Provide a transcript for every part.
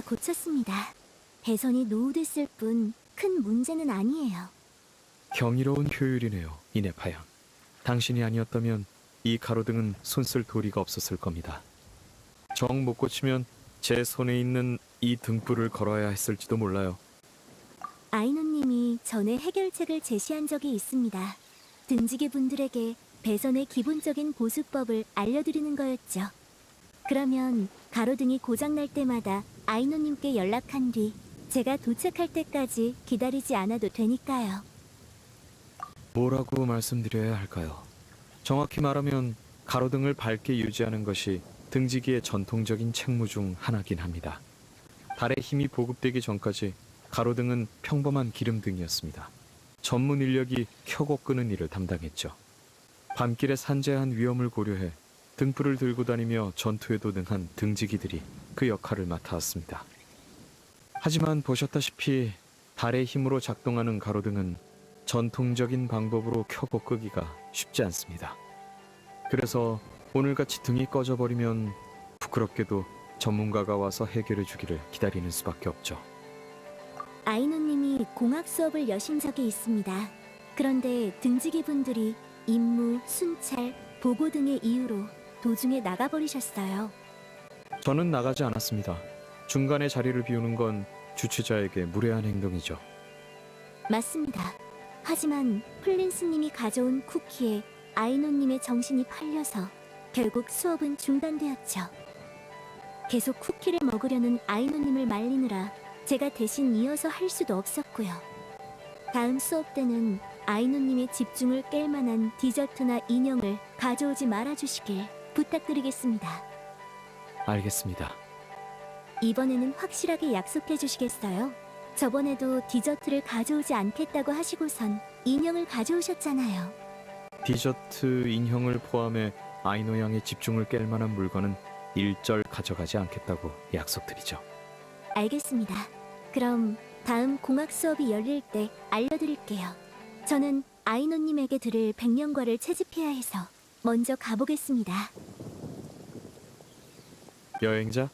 다 고쳤습니다. 배선이 노후됐을 뿐 큰 문제는 아니에요. 경이로운 효율이네요, 이네파양. 당신이 아니었다면 이 가로등은 손쓸 도리가 없었을 겁니다. 정 못 고치면 제 손에 있는 이 등불을 걸어야 했을지도 몰라요. 아이노님이 전에 해결책을 제시한 적이 있습니다. 등지기 분들에게 배선의 기본적인 보수법을 알려드리는 거였죠. 그러면 가로등이 고장날 때마다 아이노님께 연락한 뒤 제가 도착할 때까지 기다리지 않아도 되니까요. 뭐라고 말씀드려야 할까요? 정확히 말하면 가로등을 밝게 유지하는 것이 등지기의 전통적인 책무 중 하나긴 합니다. 달의 힘이 보급되기 전까지 가로등은 평범한 기름등이었습니다. 전문 인력이 켜고 끄는 일을 담당했죠. 밤길에 산재한 위험을 고려해 등불을 들고 다니며 전투에도 능한 등지기들이 그 역할을 맡아왔습니다. 하지만 보셨다시피 달의 힘으로 작동하는 가로등은 전통적인 방법으로 켜고 끄기가 쉽지 않습니다. 그래서 오늘같이 등이 꺼져버리면 부끄럽게도 전문가가 와서 해결해 주기를 기다리는 수밖에 없죠. 아이노님이 공학 수업을 여신 적이 있습니다. 그런데 등지기 분들이 임무, 순찰, 보고 등의 이유로 도중에 나가버리셨어요. 저는 나가지 않았습니다. 중간에 자리를 비우는 건 주최자에게 무례한 행동이죠. 맞습니다. 하지만 플린스님이 가져온 쿠키에 아이노님의 정신이 팔려서 결국 수업은 중단되었죠. 계속 쿠키를 먹으려는 아이노님을 말리느라 제가 대신 이어서 할 수도 없었고요. 다음 수업 때는 아이노님의 집중을 깰 만한 디저트나 인형을 가져오지 말아주시길 부탁드리겠습니다. 알겠습니다. 이번에는 확실하게 약속해 주시겠어요? 저번에도 디저트를 가져오지 않겠다고 하시고선 인형을 가져오셨잖아요. 디저트 인형을 포함해 아이노 양의 집중을 깰 만한 물건은 일절 가져가지 않겠다고 약속드리죠. 알겠습니다. 그럼 다음 공학 수업이 열릴 때 알려드릴게요. 저는 아이노님에게 들을 백년과를 채집해야 해서 먼저 가보겠습니다. 여행자,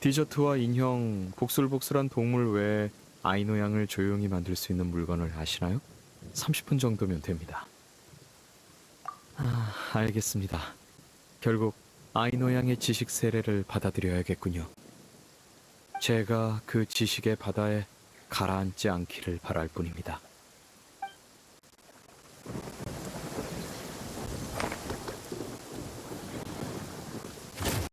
디저트와 인형, 복슬복슬한 동물 외에 아이노 양을 조용히 만들 수 있는 물건을 아시나요? 30분 정도면 됩니다. 아, 알겠습니다. 결국 아이노 양의 지식 세례를 받아들여야겠군요. 제가 그 지식의 바다에 가라앉지 않기를 바랄 뿐입니다.